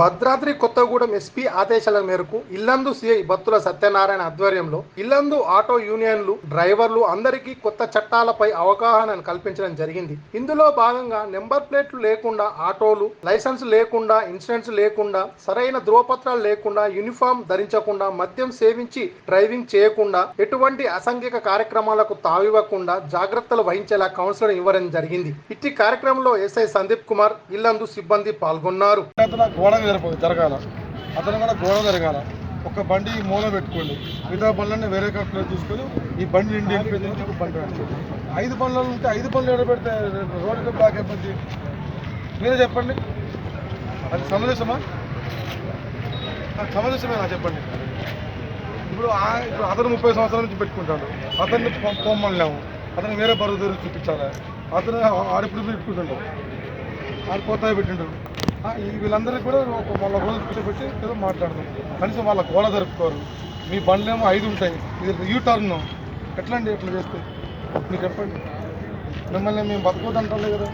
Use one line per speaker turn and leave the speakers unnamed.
Bhadradri Kothagudem SP ఆదేశాల మేరకు Yellandu CI Battula Satyanarayana ఆధ్వర్యంలో ఇల్లందు ఆటో యూనియన్లు డ్రైవర్లు అందరికీ కొత్త చట్టాలపై అవగాహన కల్పించడం జరిగింది. ఇందులో భాగంగా నెంబర్ ప్లేట్లు లేకుండా ఆటోలు లైసెన్స్ లేకుండా ఇన్సూరెన్స్ లేకుండా సరైన ధృవపత్రాలు లేకుండా యూనిఫామ్ ధరించకుండా మద్యం సేవించి డ్రైవింగ్ చేయకుండా ఎటువంటి అసంఘిక కార్యక్రమాలకు తావివ్వకుండా జాగ్రత్తలు వహించేలా కౌన్సిలర్ ఇవ్వడం జరిగింది. ఇట్టి కార్యక్రమంలో ఎస్ఐ సందీప్ కుమార్ ఇల్లందు సిబ్బంది పాల్గొన్నారు.
జరప జరగాల. అతను కూడా గోడ జరగాల. ఒక బండి మూల పెట్టుకోండి. మిగతా బండ్లన్నీ వేరే కంపెనీ తీసుకొని ఈ బండి నిండి వెళ్ళిపోయింది బండి పెట్టుకోండి. ఐదు బండ్లు ఉంటే ఐదు బండ్లు ఎక్కడ పెడితే రోడ్డు బ్లాక్ అయిపోద్ది? మీరే చెప్పండి. అది సమంజసమా అది సమంజసమేనా చెప్పండి. ఇప్పుడు ఇప్పుడు అతను ముప్పై సంవత్సరాల నుంచి పెట్టుకుంటాడు. అతన్ని పొ- పొమ్మలేము అతను వేరే బరువు దగ్గర చూపించాలి. అతను ఆడిప్పుడు పెట్టుకుంటాడు. ఆడు పెట్టిండు. వీళ్ళందరికీ కూడా ఒక వాళ్ళ రోజు కూర్చోబెట్టి ఏదో మాట్లాడదాం. కనీసం వాళ్ళ గోడ జరుపుకోరు. మీ బండ్లేమో ఐదు ఉంటాయి. ఇది యూ టర్న్ ఎట్లా అండి ఎట్లా చేస్తే? మీరు చెప్పండి. మిమ్మల్ని మేము బతకొద్దంటాం కదా.